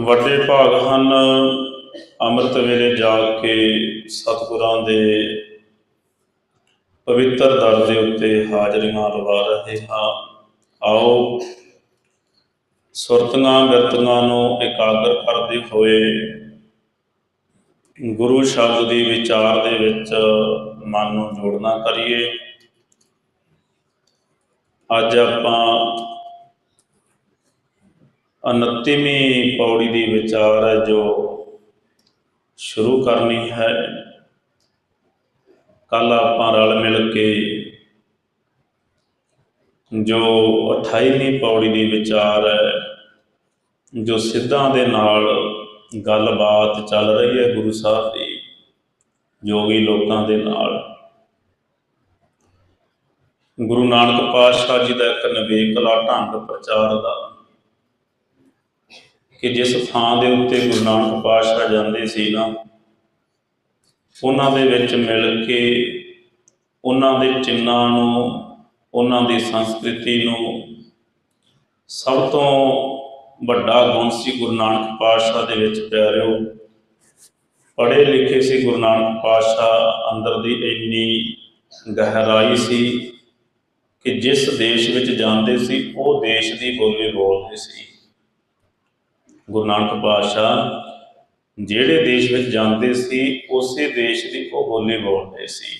ਵੱਡੇ ਭਾਗ ਹਨ। ਅੰਮ੍ਰਿਤ ਵੇਲੇ ਜਾ ਕੇ ਸਤਿਗੁਰਾਂ ਦੇ ਪਵਿੱਤਰ ਦਰ ਦੇ ਉੱਤੇ ਹਾਜ਼ਰੀਆਂ ਲਵਾ ਰਹੇ ਹਾਂ। ਆਓ, ਸੁਰਤੀਆਂ ਬਿਰਤੀਆਂ ਨੂੰ ਇਕਾਗਰ ਕਰਦੇ ਹੋਏ ਗੁਰੂ ਸ਼ਬਦ ਦੀ ਵਿਚਾਰ ਦੇ ਵਿੱਚ ਮਨ ਨੂੰ ਜੋੜਨਾ ਕਰੀਏ। ਅੱਜ ਆਪਾਂ 29ਵੀਂ ਪੌੜੀ ਦੀ ਵਿਚਾਰ ਹੈ ਜੋ ਸ਼ੁਰੂ ਕਰਨੀ ਹੈ। ਕੱਲ ਆਪਾਂ ਰਲ ਮਿਲ ਕੇ ਜੋ 28ਵੀਂ ਪੌੜੀ ਦੀ ਵਿਚਾਰ ਹੈ, ਜੋ ਸਿੱਧਾਂ ਦੇ ਨਾਲ ਗੱਲਬਾਤ ਚੱਲ ਰਹੀ ਹੈ ਗੁਰੂ ਸਾਹਿਬ ਦੀ, ਜੋਗੀ ਲੋਕਾਂ ਦੇ ਨਾਲ। ਗੁਰੂ ਨਾਨਕ ਪਾਤਸ਼ਾਹ ਜੀ ਦਾ ਇੱਕ ਨਵੇਕਲਾ ਢੰਗ ਪ੍ਰਚਾਰ ਦਾ ਕਿ ਜਿਸ ਥਾਂ ਦੇ ਉੱਤੇ ਗੁਰੂ ਨਾਨਕ ਪਾਤਸ਼ਾਹ ਜਾਂਦੇ ਸੀ ਨਾ, ਉਹਨਾਂ ਦੇ ਵਿੱਚ ਮਿਲ ਕੇ ਉਹਨਾਂ ਦੇ ਚਿੰਨਾਂ ਨੂੰ, ਉਹਨਾਂ ਦੀ ਸੰਸਕ੍ਰਿਤੀ ਨੂੰ ਸਭ ਤੋਂ ਵੱਡਾ ਗੁਣ ਸੀ ਗੁਰੂ ਨਾਨਕ ਪਾਤਸ਼ਾਹ ਦੇ ਵਿੱਚ ਪਿਆਰਿਓ। ਪੜ੍ਹੇ ਲਿਖੇ ਸੀ ਗੁਰੂ ਨਾਨਕ ਪਾਤਸ਼ਾਹ, ਅੰਦਰ ਦੀ ਇੰਨੀ ਗਹਿਰਾਈ ਸੀ ਕਿ ਜਿਸ ਦੇਸ਼ ਵਿੱਚ ਜਾਂਦੇ ਸੀ, ਉਹ ਦੇਸ਼ ਦੀ ਬੋਲੀ ਬੋਲਦੇ ਸੀ। ਗੁਰੂ ਨਾਨਕ ਪਾਤਸ਼ਾਹ, ਜਿਹੜੇ ਦੇਸ਼ ਵਿੱਚ ਜਾਂਦੇ ਸੀ, ਉਸੇ ਦੇਸ਼ ਦੀ ਉਹ ਬੋਲੀ ਬੋਲਦੇ ਸੀ।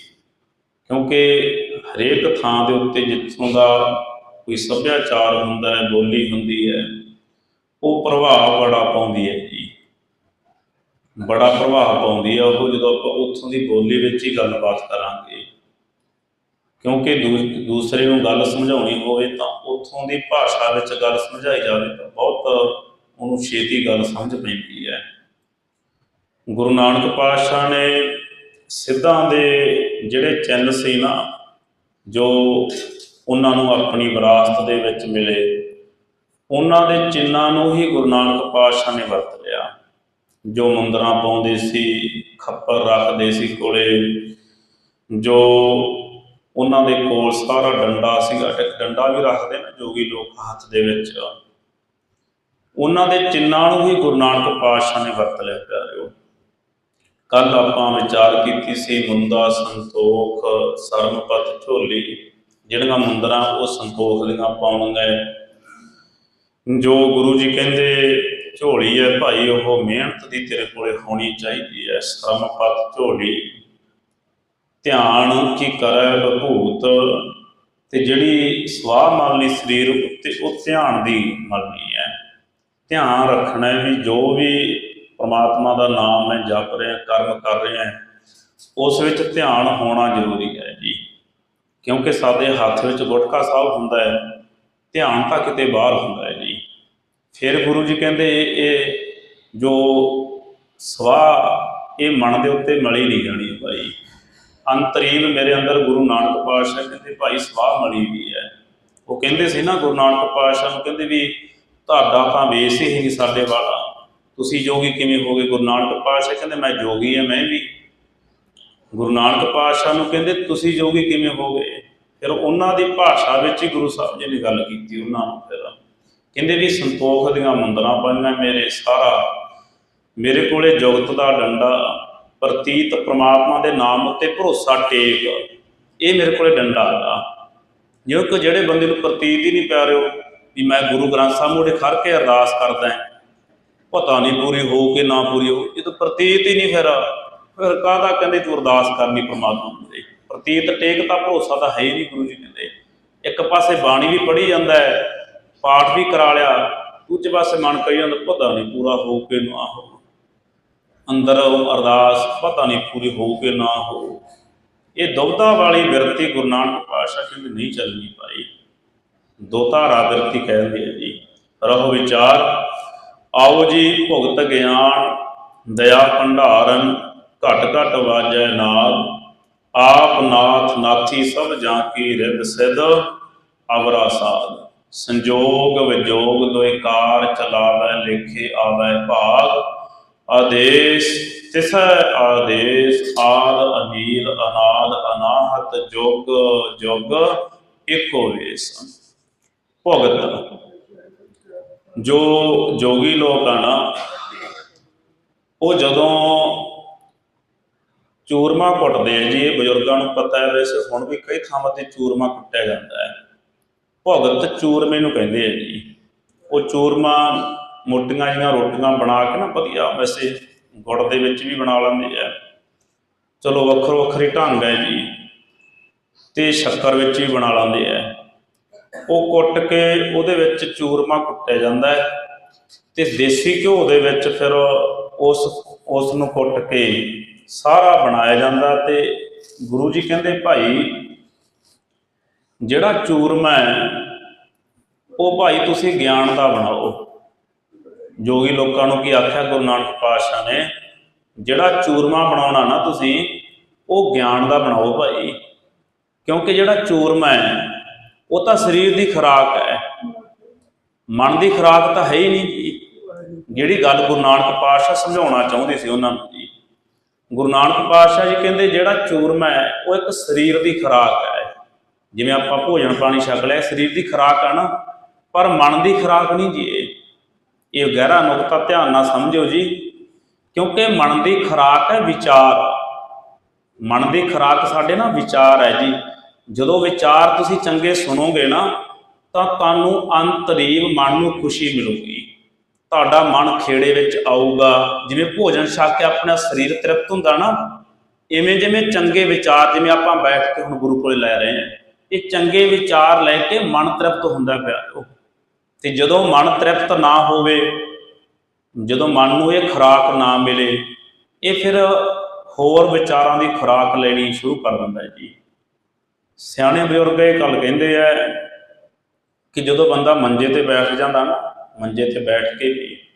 ਕਿਉਂਕਿ ਹਰੇਕ ਥਾਂ ਦੇ ਉੱਤੇ ਜਿੱਥੋਂ ਦਾ ਕੋਈ ਸੱਭਿਆਚਾਰ ਹੁੰਦਾ ਹੈ, ਬੋਲੀ ਹੁੰਦੀ ਹੈ, ਉਹ ਪ੍ਰਭਾਵ ਬੜਾ ਪਾਉਂਦੀ ਹੈ ਜੀ। ਬੜਾ ਪ੍ਰਭਾਵ ਪਾਉਂਦੀ ਹੈ ਉਹ ਜਦੋਂ ਆਪਾਂ ਉੱਥੋਂ ਦੀ ਬੋਲੀ ਵਿੱਚ ਹੀ ਗੱਲਬਾਤ ਕਰਾਂਗੇ। ਕਿਉਂਕਿ ਦੂ- ਦੂਸਰੇ ਨੂੰ ਗੱਲ ਸਮਝਾਉਣੀ ਹੋਵੇ ਤਾਂ ਉੱਥੋਂ ਦੀ ਭਾਸ਼ਾ ਵਿੱਚ ਗੱਲ ਸਮਝਾਈ ਜਾਵੇ ਤਾਂ ਬਹੁਤ ਉਹਨੂੰ ਛੇਤੀ ਗੱਲ ਸਮਝ ਪੈਂਦੀ ਹੈ। ਗੁਰੂ ਨਾਨਕ ਪਾਤਸ਼ਾਹ ਨੇ ਸਿੱਧਾਂ ਦੇ ਜਿਹੜੇ ਚਿੰਨ੍ਹ ਸੀ ਨਾ, ਜੋ ਉਹਨਾਂ ਨੂੰ ਆਪਣੀ ਵਿਰਾਸਤ ਦੇ ਵਿੱਚ ਮਿਲੇ, ਉਹਨਾਂ ਦੇ ਚਿੰਨ੍ਹਾਂ ਨੂੰ ਹੀ ਗੁਰੂ ਨਾਨਕ ਪਾਤਸ਼ਾਹ ਨੇ ਵਰਤ ਲਿਆ। ਜੋ ਮੁੰਦਰਾਂ ਪਾਉਂਦੇ ਸੀ, ਖੱਪਰ ਰੱਖਦੇ ਸੀ ਕੋਲੇ, ਜੋ ਉਹਨਾਂ ਦੇ ਕੋਲ ਸਾਰਾ ਡੰਡਾ ਸੀਗਾ ਇੱਕ ਡੰਡਾ ਵੀ ਰੱਖਦੇ ਨੇ ਜੋਗੀ ਲੋਕ ਹੱਥ ਦੇ ਵਿੱਚ ਉਹਨਾਂ ਦੇ ਚਿੰਨਾਂ ਨੂੰ ਹੀ ਗੁਰੂ ਨਾਨਕ ਪਾਤਸ਼ਾਹ ਨੇ ਵਰਤ ਲਿਆ, ਪਿਆਰਿਓ। ਕੱਲ ਆਪਾਂ ਵਿਚਾਰ ਕੀਤੀ ਸੀ ਮੁੰਦਾ ਸੰਤੋਖ ਸਰਮਪਤ ਝੋਲੀ। ਜਿਹੜੀਆਂ ਮੁੰਦਰਾਂ ਉਹ ਸੰਤੋਖ ਦੀਆਂ ਪਾਉਣਗੇ ਜੋ ਗੁਰੂ ਜੀ ਕਹਿੰਦੇ, ਝੋਲੀ ਹੈ ਭਾਈ, ਉਹ ਮਿਹਨਤ ਦੀ ਤੇਰੇ ਕੋਲੇ ਹੋਣੀ ਚਾਹੀਦੀ ਹੈ। ਸਰਮਪਤ ਝੋਲੀ, ਧਿਆਨ ਕੀ ਕਰੈ ਬਭੂਤ ਤੇ ਜਿਹੜੀ ਸਵਾਹ ਮਲਨੀ ਸਰੀਰ ਉੱਤੇ, ਉਹ ਧਿਆਨ ਦੀ ਮਲਨੀ ਹੈ ਧਿਆਨ ਰੱਖਣਾ ਹੈ ਵੀ ਜੋ ਵੀ ਪਰਮਾਤਮਾ ਦਾ ਨਾਮ ਹੈ ਜਪ ਰਿਹਾ, ਕਰਮ ਕਰ ਰਿਹਾ ਉਸ ਵਿੱਚ ਧਿਆਨ ਹੋਣਾ ਜ਼ਰੂਰੀ ਹੈ ਜੀ। ਕਿਉਂਕਿ ਸਾਡੇ ਹੱਥ ਵਿੱਚ ਗੁਟਕਾ ਸਾਹਿਬ ਹੁੰਦਾ ਹੈ, ਧਿਆਨ ਤਾਂ ਕਿਤੇ ਬਾਹਰ ਹੁੰਦਾ ਹੈ ਜੀ। ਫਿਰ ਗੁਰੂ ਜੀ ਕਹਿੰਦੇ, ਇਹ- ਜੋ ਸਵਾਹ ਇਹ ਮਨ ਦੇ ਉੱਤੇ ਮਲੀ ਨਹੀਂ ਜਾਣੀ ਭਾਈ। ਅੰਤਰੀਵ ਮੇਰੇ ਅੰਦਰ ਗੁਰੂ ਨਾਨਕ ਪਾਤਸ਼ਾਹ ਕਹਿੰਦੇ, ਭਾਈ, ਸਵਾਹ ਮਲੀ ਵੀ ਹੈ। ਉਹ ਕਹਿੰਦੇ ਸੀ ਨਾ ਗੁਰੂ ਨਾਨਕ ਪਾਤਸ਼ਾਹ ਨੂੰ, ਕਹਿੰਦੇ ਵੀ ਤੁਹਾਡਾ ਤਾਂ ਵੇਸ ਹੀ ਨਹੀਂ ਸਾਡੇ ਵਾਲਾ। ਤੁਸੀਂ ਜੋਗੀ ਕਿਵੇਂ ਹੋਗੇ ਗੁਰੂ ਨਾਨਕ ਪਾਤਸ਼ਾਹ ਕਹਿੰਦੇ, ਮੈਂ ਜੋਗੀ ਆ ਮੈਂ ਵੀ। ਗੁਰੂ ਨਾਨਕ ਪਾਤਸ਼ਾਹ ਨੂੰ ਕਹਿੰਦੇ, ਤੁਸੀਂ ਜੋਗੀ ਕਿਵੇਂ ਹੋਗੇ ਫਿਰ ਉਹਨਾਂ ਦੀ ਭਾਸ਼ਾ ਵਿੱਚ ਹੀ ਗੁਰੂ ਸਾਹਿਬ ਜੀ ਨੇ ਗੱਲ ਕੀਤੀ, ਉਹਨਾਂ ਨੂੰ ਫਿਰ। ਕਹਿੰਦੇ ਵੀ ਸੰਤੋਖ ਦੀਆਂ ਮੁੰਦਰਾਂ ਪਾਈਆਂ ਮੇਰੇ ਸਾਰਾ। ਮੇਰੇ ਕੋਲੇ ਜੁਗਤ ਦਾ ਡੰਡਾ, ਪ੍ਰਤੀਤ ਪ੍ਰਮਾਤਮਾ ਦੇ ਨਾਮ ਉੱਤੇ ਭਰੋਸਾ ਟੇਕ। ਇਹ ਮੇਰੇ ਕੋਲੇ ਡੰਡਾ ਹੈਗਾ। ਜੋ ਕਿ ਜਿਹੜੇ ਬੰਦੇ ਨੂੰ ਪ੍ਰਤੀਤ ਹੀ ਨਹੀਂ ਪਿਆ ਰਿਓ ਵੀ ਮੈਂ ਗੁਰੂ ਗ੍ਰੰਥ ਸਾਹਿਬ ਮੂਹਰੇ ਖੜ ਕੇ ਅਰਦਾਸ ਕਰਦਾ ਹਾਂ। ਪਤਾ ਨਹੀਂ ਪੂਰੀ ਹੋ ਕੇ ਨਾ ਪੂਰੀ ਹੋ ਇਹ ਤਾਂ ਪ੍ਰਤੀਤ ਹੀ ਨਹੀਂ ਫਿਰ। ਫਿਰ ਕਾਹਦਾ ਕਹਿੰਦੇ ਤੂੰ ਅਰਦਾਸ ਕਰਨੀ ਪ੍ਰਮਾਤਮਾ ਦੇ ਪ੍ਰਤੀਤ ਟੇਕ ਤਾਂ ਭਰੋਸਾ ਤਾਂ ਹੈ ਹੀ ਨਹੀਂ ਗੁਰੂ ਜੀ ਕਹਿੰਦੇ। ਇੱਕ ਪਾਸੇ ਬਾਣੀ ਵੀ ਪੜ੍ਹੀ ਜਾਂਦਾ ਹੈ, ਪਾਠ ਵੀ ਕਰਾ ਲਿਆ, ਦੂਜੇ ਪਾਸੇ ਮਨ ਕਹੀ ਜਾਂਦਾ, ਪਤਾ ਨਹੀਂ ਪੂਰਾ ਹੋ ਕੇ ਨਾ ਹੋ। ਅੰਦਰ ਉਹ ਅਰਦਾਸ ਪਤਾ ਨਹੀਂ ਪੂਰੀ ਹੋ ਕੇ ਨਾ ਹੋ। ਇਹ ਦੁਬਦਾ ਵਾਲੀ ਬਿਰਤੀ ਗੁਰੂ ਨਾਨਕ ਪਾਤਸ਼ਾਹ ਕਹਿੰਦੇ ਨਹੀਂ ਚੱਲਣੀ ਪਾਈ ਦੋ ਧਾਰਾ ਬਿਰਤੀ ਕਹਿੰਦੇ ਆ ਜੀ, ਰਹੋ ਵਿਚਾਰ, ਆਓ ਜੀ ਭੁਗਤ ਗਿਆਨ, ਦਇਆ ਭੰਡਾਰਨ, ਘਟ ਘਟ ਵਾਜੈ ਨਾਦ, ਆਪ ਨਾਥ ਨਾਥੀ ਸਭ ਜਾਂ ਕੀ ਰਿਦ ਸਿਧ, ਅਵਰਾ ਸਾਧ। ਸੰਜੋਗ ਵਿਜੋਗ ਦੋਇ ਕਾਰ ਚਲਾਵੈ ਲੇਖੇ ਆਵੈ ਭਾਗ, ਆਦੇਸ਼ ਤਿਸੈ ਆਦੇਸ਼, ਆਦ ਅਨੀਲ ਅਨਾਦ ਅਨਾਹਤ ਜੋਗ ਜੋਗ ਏਕੋ ਵੇਸ। ਭੁਗਤ। ਜੋ ਜੋਗੀ ਲੋਕ ਆ ਨਾ, ਉਹ ਜਦੋਂ ਚੂਰਮਾ ਕੁੱਟਦੇ ਆ ਜੀ, ਇਹ ਬਜ਼ੁਰਗਾਂ ਨੂੰ ਪਤਾ ਹੈ, ਵੈਸੇ ਹੁਣ ਵੀ ਕਈ ਥਾਵਾਂ ਤੇ ਚੂਰਮਾ ਕੁੱਟਿਆ ਜਾਂਦਾ ਹੈ। ਭੁਗਤ ਚੂਰਮੇ ਨੂੰ ਕਹਿੰਦੇ ਆ ਜੀ। ਉਹ ਚੂਰਮਾ ਮੋਟੀਆਂ ਜਿਹੀਆਂ ਰੋਟੀਆਂ ਬਣਾ ਕੇ ਨਾ ਵਧੀਆ ਵੈਸੇ ਗੁੜ ਦੇ ਵਿੱਚ ਵੀ ਬਣਾ ਲੈਂਦੇ ਆ। ਚਲੋ ਵੱਖਰੋ ਵੱਖਰੀ ਢੰਗ ਹੈ ਜੀ। ਤੇ ਸ਼ੱਕਰ ਵਿੱਚ ਵੀ ਬਣਾ ਲੈਂਦੇ ਆ। ਉਹ ਕੁੱਟ ਕੇ ਉਹਦੇ ਵਿੱਚ ਚੂਰਮਾ ਕੁੱਟਿਆ ਜਾਂਦਾ ਹੈ ਤੇ ਦੇਸੀ ਘਿਓ ਦੇ ਵਿੱਚ ਫਿਰ ਉਸ ਉਸ ਨੂੰ ਕੁੱਟ ਕੇ ਸਾਰਾ ਬਣਾਇਆ ਜਾਂਦਾ ਤੇ ਗੁਰੂ ਜੀ ਕਹਿੰਦੇ, ਭਾਈ, ਜਿਹੜਾ ਚੂਰਮਾ ਹੈ, ਉਹ ਭਾਈ ਤੁਸੀਂ ਗਿਆਨ ਦਾ ਬਣਾਓ। ਜੋਗੀ ਲੋਕਾਂ ਨੂੰ ਕੀ ਆਖਿਆ? ਗੁਰੂ ਨਾਨਕ ਪਾਤਸ਼ਾਹ ਨੇ, ਜਿਹੜਾ ਚੂਰਮਾ ਬਣਾਉਣਾ ਨਾ ਤੁਸੀਂ, ਉਹ ਗਿਆਨ ਦਾ ਬਣਾਓ ਭਾਈ, ਕਿਉਂਕਿ ਜਿਹੜਾ ਚੂਰਮਾ ਹੈ ਉਹ ਤਾਂ ਸਰੀਰ ਦੀ ਖੁਰਾਕ ਹੈ। ਮਨ ਦੀ ਖੁਰਾਕ ਤਾਂ ਹੈ ਹੀ ਨਹੀਂ ਜੀ। ਜਿਹੜੀ ਗੱਲ ਗੁਰੂ ਨਾਨਕ ਪਾਤਸ਼ਾਹ ਸਮਝਾਉਣਾ ਚਾਹੁੰਦੇ ਸੀ ਉਹਨਾਂ ਨੂੰ ਜੀ। ਗੁਰੂ ਨਾਨਕ ਪਾਤਸ਼ਾਹ ਜੀ ਕਹਿੰਦੇ, ਜਿਹੜਾ ਚੂਰਮਾ ਹੈ, ਉਹ ਇੱਕ ਸਰੀਰ ਦੀ ਖੁਰਾਕ ਹੈ। ਜਿਵੇਂ ਆਪਾਂ ਭੋਜਨ ਪਾਣੀ ਛਕ ਲਿਆ, ਸਰੀਰ ਦੀ ਖੁਰਾਕ ਆ ਨਾ। ਪਰ ਮਨ ਦੀ ਖੁਰਾਕ ਨਹੀਂ ਜੀ ਇਹ। ਇਹ ਗਹਿਰਾ ਨੁਕਤਾ ਧਿਆਨ ਨਾਲ ਸਮਝਿਓ ਜੀ। ਕਿਉਂਕਿ ਮਨ ਦੀ ਖੁਰਾਕ ਹੈ ਵਿਚਾਰ। ਮਨ ਦੀ ਖੁਰਾਕ ਸਾਡੇ ਨਾ ਵਿਚਾਰ ਹੈ ਜੀ। ਜਦੋਂ ਵਿਚਾਰ ਤੁਸੀਂ ਚੰਗੇ ਸੁਣੋਗੇ ਨਾ, ਤਾਂ ਤੁਹਾਨੂੰ ਅੰਤਰੀਵ ਮਨ ਨੂੰ ਖੁਸ਼ੀ ਮਿਲੂਗੀ। ਤੁਹਾਡਾ ਮਨ ਖੇੜੇ ਵਿੱਚ ਆਊਗਾ। ਜਿਵੇਂ ਭੋਜਨ ਛਕ ਕੇ ਆਪਣਾ ਸਰੀਰ ਤ੍ਰਿਪਤ ਹੁੰਦਾ ਨਾ, ਇਵੇਂ ਜਿਵੇਂ ਚੰਗੇ ਵਿਚਾਰ, ਜਿਵੇਂ ਆਪਾਂ ਬੈਠ ਕੇ ਹੁਣ ਗੁਰੂ ਕੋਲੇ ਲੈ ਰਹੇ ਹਾਂ, ਇਹ ਚੰਗੇ ਵਿਚਾਰ ਲੈ ਕੇ ਮਨ ਤ੍ਰਿਪਤ ਹੁੰਦਾ ਪਿਆ ਤੇ ਜਦੋਂ ਮਨ ਤ੍ਰਿਪਤ ਨਾ ਹੋਵੇ, ਜਦੋਂ ਮਨ ਨੂੰ ਇਹ ਖੁਰਾਕ ਨਾ ਮਿਲੇ, ਇਹ ਫਿਰ ਹੋਰ ਵਿਚਾਰਾਂ ਦੀ ਖੁਰਾਕ ਲੈਣੀ ਸ਼ੁਰੂ ਕਰ ਦਿੰਦਾ ਹੈ ਜੀ। ਸਿਆਣੇ ਬਜ਼ੁਰਗ ਇਹ ਗੱਲ ਕਹਿੰਦੇ ਆ ਕਿ ਜਦੋਂ ਬੰਦਾ ਮੰਜੇ ਤੇ ਬੈਠ ਜਾਂਦਾ ਨਾ, ਮੰਜੇ ਤੇ ਬੈਠ ਕੇ ਵੀ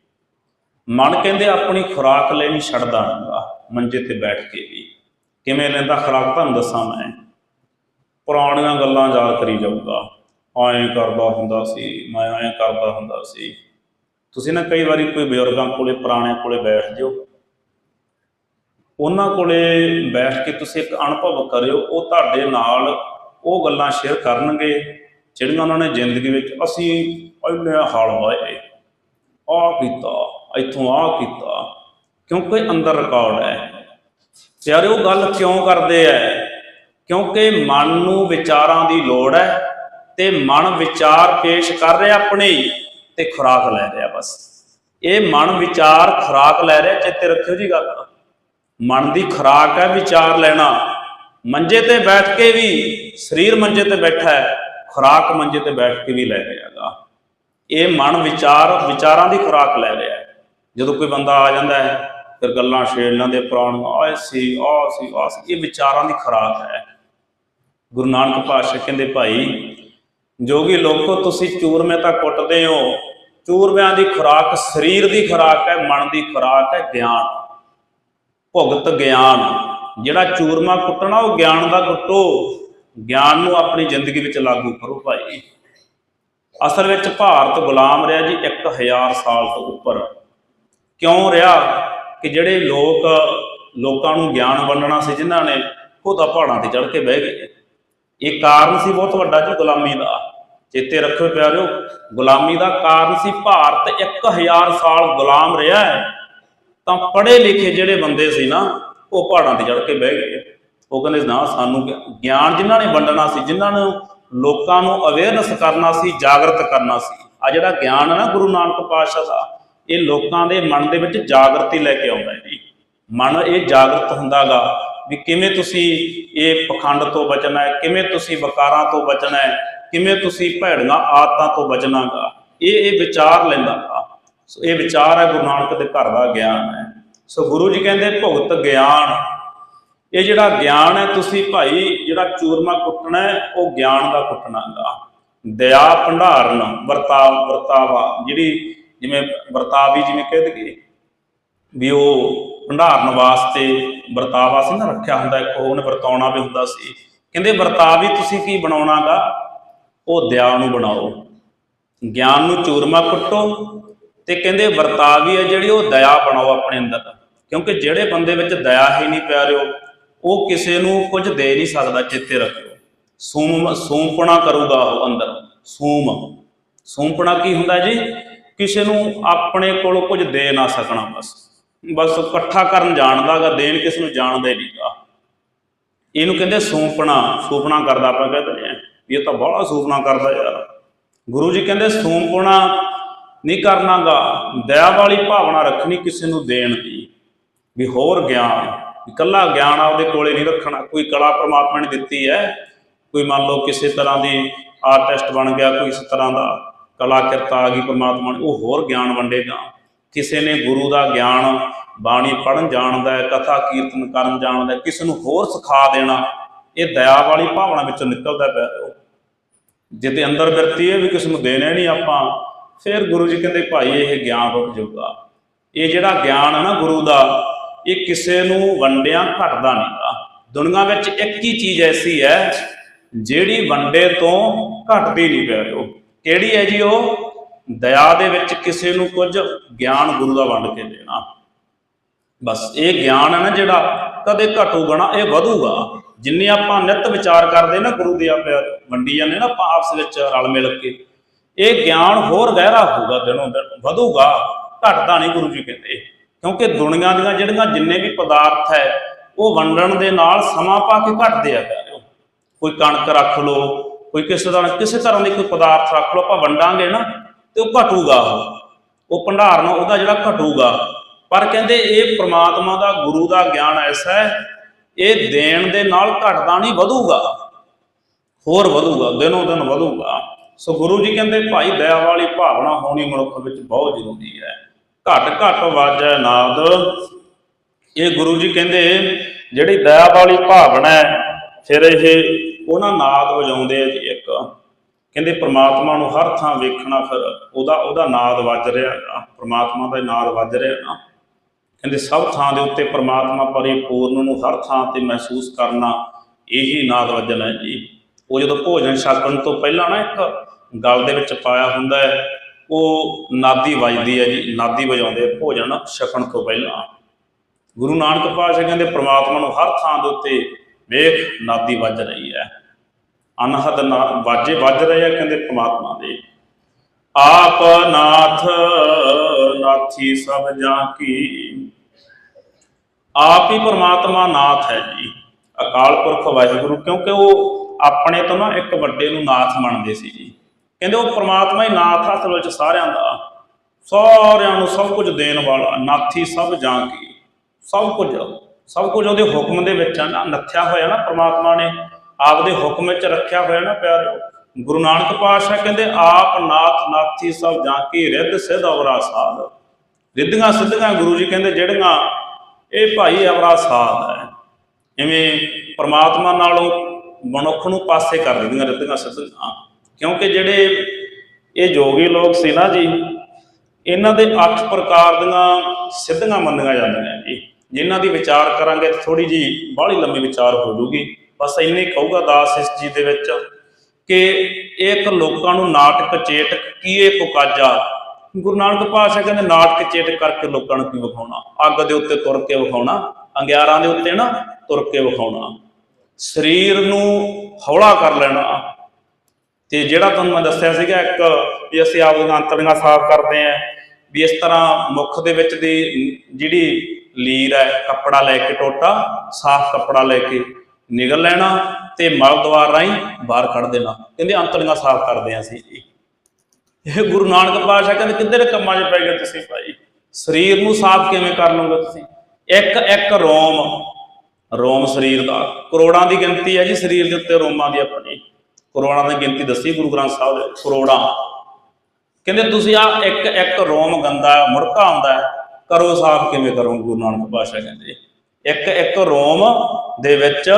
ਮਨ ਕਹਿੰਦੇ ਆਪਣੀ ਖੁਰਾਕ ਲੈਣੀ ਛੱਡਦਾ ਨਹੀਂਗਾ ਮੰਜੇ ਤੇ ਬੈਠ ਕੇ ਵੀ। ਕਿਵੇਂ ਲੈਂਦਾ ਖੁਰਾਕ ਤੁਹਾਨੂੰ ਦੱਸਾਂ ਮੈਂ। ਪੁਰਾਣੀਆਂ ਗੱਲਾਂ ਯਾਦ ਕਰੀ ਜਾਊਗਾ। ਐਂ ਕਰਦਾ ਹੁੰਦਾ ਸੀ, ਮੈਂ ਐਂ ਕਰਦਾ ਹੁੰਦਾ ਸੀ। ਤੁਸੀਂ ਨਾ ਕਈ ਵਾਰੀ ਕੋਈ ਬਜ਼ੁਰਗਾਂ ਕੋਲੇ, ਪੁਰਾਣਿਆਂ ਕੋਲੇ ਬੈਠ ਜਿਓ। ਉਹਨਾਂ ਕੋਲੇ ਬੈਠ ਕੇ ਤੁਸੀਂ ਇੱਕ ਅਨੁਭਵ ਕਰਿਓ, ਉਹ ਤੁਹਾਡੇ ਨਾਲ ਉਹ ਗੱਲਾਂ ਸ਼ੇਅਰ ਕਰਨਗੇ, ਜਿਹੜੀਆਂ ਉਹਨਾਂ ਨੇ ਜ਼ਿੰਦਗੀ ਵਿੱਚ ਅਸੀਂ ਇੰਨੇ ਹਲ ਵਾਏ। ਆ ਕੀਤਾ, ਇੱਥੋਂ ਆ ਕੀਤਾ, ਕਿਉਂਕਿ ਅੰਦਰ ਰਿਕਾਰਡ ਹੈ। ਯਾਰ ਉਹ ਗੱਲ ਕਿਉਂ ਕਰਦੇ ਐ? ਕਿਉਂਕਿ ਮਨ ਨੂੰ ਵਿਚਾਰਾਂ ਦੀ ਲੋੜ ਹੈ ਤੇ ਮਨ ਵਿਚਾਰ ਪੇਸ਼ ਕਰ ਰਿਹਾ ਆਪਣੇ ਹੀ ਤੇ ਖੁਰਾਕ ਲੈ ਰਿਹਾ ਬਸ। ਇਹ ਮਨ ਵਿਚਾਰ ਖੁਰਾਕ ਲੈ ਰਿਹਾ ਚੇਤੇ ਰੱਖਿਓ ਜੀ ਗੱਲ ਮਨ ਦੀ ਖੁਰਾਕ ਹੈ ਵਿਚਾਰ ਲੈਣਾ। ਮੰਜੇ ਤੇ ਬੈਠ ਕੇ ਵੀ, ਸਰੀਰ ਮੰਜੇ ਤੇ ਬੈਠਾ ਹੈ, ਖੁਰਾਕ ਮੰਜੇ ਤੇ ਬੈਠ ਕੇ ਵੀ ਲੈ ਰਿਹਾਗਾ ਇਹ ਮਨ ਵਿਚਾਰ, ਵਿਚਾਰਾਂ ਦੀ ਖੁਰਾਕ ਲੈ ਰਿਹਾ ਜਦੋਂ ਕੋਈ ਬੰਦਾ ਆ ਜਾਂਦਾ ਹੈ, ਫਿਰ ਗੱਲਾਂ ਛੇੜਨਾਂ ਦੇ ਪ੍ਰਾਣ ਆਏ ਸੀ ਆ ਸੀ ਆ ਇਹ ਵਿਚਾਰਾਂ ਦੀ ਖੁਰਾਕ ਹੈ। ਗੁਰੂ ਨਾਨਕ ਪਾਤਸ਼ਾਹ ਕਹਿੰਦੇ, ਭਾਈ, ਜੋਗੀ ਲੋਕੋ, ਤੁਸੀਂ ਚੂਰਮੇ ਤਾਂ ਕੁੱਟਦੇ ਹੋ। ਚੂਰਮਿਆਂ ਦੀ ਖੁਰਾਕ ਸਰੀਰ ਦੀ ਖੁਰਾਕ ਹੈ, ਮਨ ਦੀ ਖੁਰਾਕ ਹੈ, ਗਿਆਨ। ਭੁਗਤ ਗਿਆਨ। ਜਿਹੜਾ ਚੂਰਮਾ ਕੁੱਟਣਾ, ਉਹ ਗਿਆਨ ਦਾ ਕੁੱਟੋ। ਗਿਆਨ ਨੂੰ ਆਪਣੀ ਜ਼ਿੰਦਗੀ ਵਿੱਚ ਲਾਗੂ ਕਰੋ ਭਾਈ। ਅਸਲ ਵਿੱਚ ਭਾਰਤ ਗੁਲਾਮ ਰਿਹਾ ਜੀ 1000 ਸਾਲ ਤੋਂ ਉੱਪਰ। ਕਿਉਂ ਰਿਹਾ? ਕਿ ਜਿਹੜੇ ਲੋਕ, ਲੋਕਾਂ ਨੂੰ ਗਿਆਨ ਵੰਡਣਾ ਸੀ, ਜਿਨ੍ਹਾਂ ਨੇ ਉਹ ਤਾਂ ਪਹਾੜਾਂ ਤੇ ਚੜ੍ਹ ਕੇ ਬਹਿ ਗਏ। ਇਹ ਕਾਰਨ ਸੀ ਬਹੁਤ ਵੱਡਾ ਜੀ ਗੁਲਾਮੀ ਦਾ। ਚੇਤੇ ਰੱਖੋ ਪਿਆਰਿਓ, ਗੁਲਾਮੀ ਦਾ ਕਾਰਨ ਸੀ ਭਾਰਤ 1000 ਸਾਲ ਗੁਲਾਮ ਰਿਹਾ ਹੈ। ਤਾਂ ਪੜ੍ਹੇ ਲਿਖੇ ਜਿਹੜੇ ਬੰਦੇ ਸੀ ਨਾ ਉਹ ਪਹਾੜਾਂ ਤੇ ਚੜ੍ਹ ਕੇ ਬਹਿ ਗਏ ਉਹ ਕਹਿੰਦੇ ਨਾ, ਸਾਨੂੰ ਗਿਆਨ ਜਿਨ੍ਹਾਂ ਨੇ ਵੰਡਣਾ ਸੀ, ਜਿਨ੍ਹਾਂ ਨੂੰ ਲੋਕਾਂ ਨੂੰ ਅਵੇਅਰਨੈਸ ਕਰਨਾ ਸੀ, ਜਾਗਰਤ ਕਰਨਾ ਸੀ ਆ ਜਿਹੜਾ ਗਿਆਨ ਨਾ ਗੁਰੂ ਨਾਨਕ ਪਾਤਸ਼ਾਹ ਦਾ, ਇਹ ਲੋਕਾਂ ਦੇ ਮਨ ਦੇ ਵਿੱਚ ਜਾਗਰਤੀ ਲੈ ਕੇ ਆਉਂਦਾ ਹੈ ਜੀ। ਮਨ ਇਹ ਜਾਗਰਤ ਹੁੰਦਾਗਾ ਵੀ ਕਿਵੇਂ ਤੁਸੀਂ ਇਹ ਪਖੰਡ ਤੋਂ ਬਚਣਾ ਹੈ, ਕਿਵੇਂ ਤੁਸੀਂ ਵਕਾਰਾਂ ਤੋਂ ਬਚਣਾ ਹੈ, ਕਿਵੇਂ ਤੁਸੀਂ ਭੈੜੀਆਂ ਆਦਤਾਂ ਤੋਂ ਬਚਣਾਗਾ। ਇਹ ਇਹ ਵਿਚਾਰ ਲੈਂਦਾ ਗਾ। ਸੋ ਇਹ ਵਿਚਾਰ ਹੈ ਗੁਰੂ ਨਾਨਕ ਦੇ ਘਰ ਦਾ ਗਿਆਨ ਹੈ। ਸੋ ਗੁਰੂ ਜੀ ਕਹਿੰਦੇ ਭੁਗਤ ਗਿਆਨ। ਇਹ ਜਿਹੜਾ ਗਿਆਨ ਹੈ, ਤੁਸੀਂ ਭਾਈ ਜਿਹੜਾ ਚੂਰਮਾ ਕੁੱਟਣਾ ਉਹ ਗਿਆਨ ਦਾ ਕੁੱਟਣਾਗਾ ਦਇਆ ਭੰਡਾਰਨ ਵਰਤਾ ਵਰਤਾਵਾ, ਜਿਹੜੀ ਜਿਵੇਂ ਵਰਤਾਵੀ ਜਿਵੇਂ ਕਹਿ ਦਈਏ, ਵੀ ਉਹ ਭੰਡਾਰਨ ਵਾਸਤੇ ਵਰਤਾਵਾ ਸੀ ਨਾ, ਰੱਖਿਆ ਹੁੰਦਾ ਇੱਕ, ਉਹਨੇ ਵਰਤਾਉਣਾ ਵੀ ਹੁੰਦਾ ਸੀ। ਕਹਿੰਦੇ ਵਰਤਾਵੀ ਤੁਸੀਂ ਕੀ ਬਣਾਉਣਾਗਾ ਉਹ ਦਇਆ ਨੂੰ ਬਣਾਓ। ਗਿਆਨ ਨੂੰ ਚੂਰਮਾ ਕੁੱਟੋ ਤੇ ਕਹਿੰਦੇ ਵਰਤਾਵੀ ਹੈ ਜਿਹੜੀ ਉਹ ਦਇਆ ਬਣਾਓ ਆਪਣੇ ਅੰਦਰ। ਕਿਉਂਕਿ ਜਿਹੜੇ ਬੰਦੇ ਵਿੱਚ ਦਇਆ ਹੀ ਨਹੀਂ ਪਿਆਰਿਓ, ਉਹ ਕਿਸੇ ਨੂੰ ਕੁਝ ਦੇ ਨਹੀਂ ਸਕਦਾ, ਚਿੱਤੇ ਰੱਖਿਓ। ਸੂਮ, ਸੂਮਪਣਾ ਕਰੂਗਾ ਉਹ ਅੰਦਰ। ਸੂਮ। ਸੂਮਪਣਾ ਕੀ ਹੁੰਦਾ ਜੀ? ਕਿਸੇ ਨੂੰ ਆਪਣੇ ਕੋਲ ਕੁਝ ਦੇ ਨਾ ਸਕਣਾ ਬਸ। ਬਸ ਇਕੱਠਾ ਕਰਨ ਜਾਣਦਾਗਾ ਦੇਣ ਕਿਸ ਨੂੰ ਜਾਣਦਾ ਹੀ ਨਹੀਂਗਾ। ਇਹਨੂੰ ਕਹਿੰਦੇ ਸੂਪਣਾ ਸੂਪਣਾ ਕਰਦਾ ਆਪਾਂ ਕਹਿੰਦੇ ਆ। ਇਹ ਤਾਂ ਬੜਾ ਸੂਪਣਾ ਕਰਦਾ ਯਾਰ। ਗੁਰੂ ਜੀ ਕਹਿੰਦੇ ਸੂਪਣਾ ਨਹੀਂ ਕਰਨਾਗਾ। ਦਇਆ ਵਾਲੀ ਭਾਵਨਾ ਰੱਖਣੀ ਕਿਸੇ ਨੂੰ ਦੇਣ ਦੀ। ਵੀ ਹੋਰ ਗਿਆਨ ਇਕੱਲਾ ਗਿਆਨ ਉਹਦੇ ਕੋਲੇ ਨਹੀਂ ਰੱਖਣਾ। ਕੋਈ ਕਲਾ ਪ੍ਰਮਾਤਮਾ ਨੇ ਦਿੱਤੀ ਹੈ। ਕੋਈ ਮੰਨ ਲਓ ਕਿਸੇ ਤਰ੍ਹਾਂ ਦੀ ਆਰਟਿਸਟ ਬਣ ਗਿਆ, ਕੋਈ ਇਸ ਤਰ੍ਹਾਂ ਦਾ ਕਲਾਕਿਰਤ ਆ ਗਈ ਪ੍ਰਮਾਤਮਾ ਨੇ, ਉਹ ਹੋਰ ਗਿਆਨ ਵੰਡੇਗਾ। ਕਿਸੇ ਨੇ ਗੁਰੂ ਦਾ ਗਿਆਨ ਬਾਣੀ ਪੜਨ ਜਾਣਦਾ ਹੈ, ਕਥਾ ਕੀਰਤਨ ਕਰਨ ਜਾਣਦਾ ਕਿਸੇ ਨੂੰ ਹੋਰ ਸਿਖਾ ਦੇਣਾ, ਇਹ ਦਇਆ ਵਾਲੀ ਭਾਵਨਾ ਵਿੱਚੋਂ ਨਿਕਲਦਾ ਪਿਆ। ਉਹ ਜਿਹਦੇ ਅੰਦਰ ਵਰਤੀ ਹੈ ਵੀ ਕਿਸੇ ਨੂੰ ਦੇਣਾ ਹੀ ਨਹੀਂ ਆਪਾਂ। ਫਿਰ ਗੁਰੂ ਜੀ ਕਹਿੰਦੇ, ਭਾਈ, ਇਹ ਗਿਆਨ ਰੁਕ ਜਾਊਗਾ ਇਹ ਜਿਹੜਾ ਗਿਆਨ ਹੈ ਨਾ ਗੁਰੂ ਦਾ, ਇਹ ਕਿਸੇ ਨੂੰ ਵੰਡਿਆਂ ਘਟਦਾ ਨਹੀਂਗਾ ਦੁਨੀਆ ਵਿੱਚ ਇੱਕ ਹੀ ਚੀਜ਼ ਐਸੀ ਹੈ, ਜਿਹੜੀ ਵੰਡੇ ਤੋਂ ਘਟਦੀ ਨਹੀਂ ਪਿਆਰਿਓ ਕਿਹੜੀ ਹੈ ਜੀ ਉਹ? ਦਇਆ ਦੇ ਵਿੱਚ ਕਿਸੇ ਨੂੰ ਕੁਝ ਗਿਆਨ ਗੁਰੂ ਦਾ ਵੰਡ ਕੇ ਦੇਣਾ। ਬਸ ਇਹ ਗਿਆਨ ਹੈ ਨਾ ਜਿਹੜਾ ਕਦੇ ਘਟੂਗਾ ਨਾ, ਇਹ ਵਧੂਗਾ। ਜਿੰਨੇ ਆਪਾਂ ਨਿਤ ਵਿਚਾਰ ਕਰਦੇ ਨਾ ਗੁਰੂ ਦੇ ਆਪੇ ਵੰਡੀ ਜਾਂਦੇ ਨਾ, ਆਪਾਂ ਆਪਸ ਵਿੱਚ ਰਲ ਮਿਲ ਕੇ ਇਹ ਗਿਆਨ ਹੋਰ ਗਹਿਰਾ ਹੋਊਗਾ ਦਿਨੋਂ ਦਿਨ, ਵਧੂਗਾ, ਘਟਦਾ ਨਹੀਂ ਗੁਰੂ ਜੀ ਕਹਿੰਦੇ। ਕਿਉਂਕਿ ਦੁਨੀਆ ਦੀਆਂ ਜਿਹੜੀਆਂ ਜਿੰਨੇ ਵੀ ਪਦਾਰਥ ਹੈ, ਉਹ ਵੰਡਣ ਦੇ ਨਾਲ ਸਮਾਂ ਪਾ ਕੇ ਘਟਦੇ ਆ ਪਿਆਰਿਓ ਕੋਈ ਕਣਕ ਰੱਖ ਲਓ, ਕੋਈ ਕਿਸੇ ਦਾ ਕਿਸੇ ਤਰ੍ਹਾਂ ਦੇ ਕੋਈ ਪਦਾਰਥ ਰੱਖ ਲਓ, ਆਪਾਂ ਵੰਡਾਂਗੇ ਨਾ, ਤੇ ਉਹ ਘਟੂਗਾ ਉਹ। ਉਹ ਭੰਡਾਰ ਨਾਲ ਉਹਦਾ ਜਿਹੜਾ ਘਟੂਗਾ। ਪਰ ਕਹਿੰਦੇ ਇਹ ਪ੍ਰਮਾਤਮਾ ਦਾ, ਗੁਰੂ ਦਾ ਗਿਆਨ ਐਸਾ ਹੈ, ਇਹ ਦੇਣ ਦੇ ਨਾਲ ਘਟਦਾ ਨਹੀਂ, ਵਧੂਗਾ। ਹੋਰ ਵਧੂਗਾ, ਦਿਨੋਂ ਦਿਨ ਵਧੂਗਾ। ਸੋ ਗੁਰੂ ਜੀ ਕਹਿੰਦੇ, ਭਾਈ ਦਇਆ ਵਾਲੀ ਭਾਵਨਾ ਹੋਣੀ ਮਨੁੱਖ ਵਿੱਚ ਬਹੁਤ ਜ਼ਰੂਰੀ ਹੈ। ਘਟ ਘਟ ਵਾਜੈ ਨਾਦ। ਇਹ ਗੁਰੂ ਜੀ ਕਹਿੰਦੇ, ਜਿਹੜੀ ਦਇਆ ਵਾਲੀ ਭਾਵਨਾ ਹੈ, ਫਿਰ ਇਹ ਉਹਨਾਂ ਨਾਦ ਵਜਾਉਂਦੇ ਆ ਜੀ ਇੱਕ। ਕਹਿੰਦੇ, ਪ੍ਰਮਾਤਮਾ ਨੂੰ ਹਰ ਥਾਂ ਵੇਖਣਾ ਫਿਰ ਉਹਦਾ ਉਹਦਾ ਨਾਦ ਵੱਜ ਰਿਹਾ ਹੈਗਾ। ਪ੍ਰਮਾਤਮਾ ਦਾ ਹੀ ਨਾਦ ਵੱਜ ਰਿਹਾ ਨਾ ਕਹਿੰਦੇ, ਸਭ ਥਾਂ ਦੇ ਉੱਤੇ ਪ੍ਰਮਾਤਮਾ ਪਰਿਪੂਰਨ ਨੂੰ ਹਰ ਥਾਂ ਤੇ ਮਹਿਸੂਸ ਕਰਨਾ, ਇਹੀ ਨਾਦ ਵੱਜਣਾ ਹੈ ਜੀ। ਉਹ ਜਦੋਂ ਭੋਜਨ ਛਕਣ ਤੋਂ ਪਹਿਲਾਂ ਨਾ ਇੱਕ ਗਲ ਦੇ ਵਿੱਚ ਪਾਇਆ ਹੁੰਦਾ ਹੈ, ਉਹ ਨਾਦੀ ਵੱਜਦੀ ਹੈ ਜੀ, ਨਾਦੀ ਵਜਾਉਂਦੇ ਭੋਜਨ ਛਕਣ ਤੋਂ ਪਹਿਲਾਂ। ਗੁਰੂ ਨਾਨਕ ਪਾਤਸ਼ਾਹ ਕਹਿੰਦੇ, ਪ੍ਰਮਾਤਮਾ ਨੂੰ ਹਰ ਥਾਂ ਦੇ ਉੱਤੇ ਵੇਖ, ਨਾਦੀ ਵੱਜ ਰਹੀ ਹੈ। ਅਨਹਦ ਵਾਜੇ ਵੱਜ ਰਹੇ ਆ ਕਹਿੰਦੇ ਪ੍ਰਮਾਤਮਾ ਦੇ। ਆਪ ਨਾਥ, ਨਾਥੀ ਸਭ ਜਾਂ ਕੀ ਆਪ ਹੀ ਪ੍ਰਮਾਤਮਾ ਨਾਥ ਹੈ ਜੀ। ਅਕਾਲ ਪੁਰਖ ਵਾਹਿਗੁਰੂ, ਕਿਉਂਕਿ ਉਹ ਆਪਣੇ ਤੋਂ ਨਾ ਇੱਕ ਵੱਡੇ ਨੂੰ ਨਾਥ ਮੰਨਦੇ ਸੀ ਜੀ। ਕਹਿੰਦੇ ਉਹ ਪ੍ਰਮਾਤਮਾ ਹੀ ਨਾਥ ਆ, ਅਸਲ ਵਿੱਚ ਸਾਰਿਆਂ ਦਾ। ਸਾਰਿਆਂ ਨੂੰ ਸਭ ਕੁਝ ਦੇਣ ਵਾਲਾ, ਨਾਥੀ ਸਭ ਜਾਂ ਕੀ? ਸਭ ਕੁਝ ਸਭ ਕੁਝ ਉਹਦੇ ਹੁਕਮ ਦੇ ਵਿੱਚ ਆ ਨਾ, ਨੱਥਿਆ ਹੋਇਆ ਨਾ ਪ੍ਰਮਾਤਮਾ ਨੇ ਆਪਦੇ ਹੁਕਮ ਵਿੱਚ ਰੱਖਿਆ ਹੋਇਆ ਨਾ ਪਿਆਰਿਓ ਗੁਰੂ ਨਾਨਕ ਪਾਤਸ਼ਾਹ ਕਹਿੰਦੇ, ਆਪ ਨਾਥ, ਨਾਥੀ ਸਭ ਜਾਂ ਕੀ? ਰਿੱਧ, ਸਿਧ, ਅਵਰਾ ਸਾਧ। ਰਿੱਧੀਆਂ, ਸਿੱਧੀਆਂ ਗੁਰੂ ਜੀ ਕਹਿੰਦੇ, ਜਿਹੜੀਆਂ ਇਹ ਭਾਈ ਅਵਰਾ ਸਾਧ ਹੈ। ਐਵੇਂ ਪ੍ਰਮਾਤਮਾ ਨਾਲੋਂ ਮਨੁੱਖ ਨੂੰ ਪਾਸੇ ਕਰ ਦਿੰਦੀਆਂ ਰਿੱਧੀਆਂ, ਸਿੱਧੀਆਂ। ਕਿਉਂਕਿ ਜਿਹੜੇ ਇਹ ਜੋਗੀ ਲੋਕ ਸੀ ਨਾ ਜੀ, ਇਹਨਾਂ ਦੇ ਅੱਠ ਪ੍ਰਕਾਰ ਦੀਆਂ ਸਿੱਧੀਆਂ ਮੰਨੀਆਂ ਜਾਂਦੀਆਂ ਜੀ। ਜਿਨ੍ਹਾਂ ਦੀ ਵਿਚਾਰ ਕਰਾਂਗੇ ਤਾਂ ਥੋੜੀ ਜੀ ਬਾਹਲੀ ਲੰਮੀ ਵਿਚਾਰ ਹੋ ਜੂਗੀ। ਬਸ ਇੰਨੇ ਕਹੂਗਾ ਦਾਸ ਇਸ ਚੀਜ਼ ਦੇ ਵਿੱਚ ਕਿ ਇੱਕ ਲੋਕਾਂ ਨੂੰ ਨਾਟਕ ਚੇਟ ਕੀਏ ਪੁਕਾਜਾ? ਗੁਰੂ ਨਾਨਕ ਪਾਤਸ਼ਾਹ ਕਹਿੰਦੇ ਨਾਟਕ ਚੇਟ ਕਰਕੇ ਲੋਕਾਂ ਨੂੰ ਕੀ ਵਿਖਾਉਣਾ? ਅੱਗ ਦੇ ਉੱਤੇ ਤੁਰ ਕੇ ਵਿਖਾਉਣਾ, ਅੰਗਿਆਰਾਂ ਦੇ ਉੱਤੇ ਨਾ ਤੁਰ ਕੇ ਵਿਖਾਉਣਾ। ਸਰੀਰ ਨੂੰ ਹੌਲਾ ਕਰ ਲੈਣਾ। ਤੇ ਜਿਹੜਾ ਤੁਹਾਨੂੰ ਮੈਂ ਦੱਸਿਆ ਸੀਗਾ ਇੱਕ ਵੀ ਅਸੀਂ ਆਪਦੀਆਂ ਅੰਤੜੀਆਂ ਸਾਫ਼ ਕਰਦੇ ਆਂ ਵੀ ਇਸ ਤਰ੍ਹਾਂ ਮੁੱਖ ਦੇ ਵਿੱਚ ਦੀ ਜਿਹੜੀ ਲੀਰ ਹੈ, ਕੱਪੜਾ ਲੈ ਕੇ ਟੋਟਾ, ਸਾਫ਼ ਕੱਪੜਾ ਲੈ ਕੇ ਨਿਗਲ ਲੈਣਾ ਤੇ ਮਲ ਦਵਾਰ ਰਾਹੀਂ ਬਾਹਰ ਕੱਢ ਦੇਣਾ। ਕਹਿੰਦੇ ਅੰਤੜੀਆਂ ਸਾਫ਼ ਕਰਦੇ ਆਂ ਅਸੀਂ ਇਹ ਗੁਰੂ ਨਾਨਕ ਪਾਤਸ਼ਾਹ ਕਹਿੰਦੇ, ਕਿੱਧਰ ਕੰਮਾਂ 'ਚ ਪੈ ਗਏ ਤੁਸੀਂ ਭਾਈ? ਸਰੀਰ ਨੂੰ ਸਾਫ਼ ਕਿਵੇਂ ਕਰ ਲਓਗੇ ਤੁਸੀਂ? ਇੱਕ ਇੱਕ ਰੋਮ ਰੋਮ ਸਰੀਰ ਦਾ। ਕਰੋੜਾਂ ਦੀ ਗਿਣਤੀ ਹੈ ਜੀ ਸਰੀਰ ਦੇ ਉੱਤੇ ਰੋਮਾਂ ਦੀ ਆਪਣੀ। ਕਰੋੜਾਂ ਦੀ ਗਿਣਤੀ ਦੱਸੀ ਗੁਰੂ ਗ੍ਰੰਥ ਸਾਹਿਬ ਦੇ, ਕਰੋੜਾਂ। ਕਹਿੰਦੇ, ਤੁਸੀਂ ਆ ਇੱਕ ਇੱਕ ਰੋਮ ਗੰਦਾ, ਮੁੜਕਾ ਆਉਂਦਾ ਕਰੋ ਸਾਫ਼ ਕਿਵੇਂ ਕਰੋ ਗੁਰੂ ਨਾਨਕ ਪਾਤਸ਼ਾਹ ਕਹਿੰਦੇ। ਇੱਕ ਇੱਕ ਰੋਮ ਦੇ ਵਿੱਚ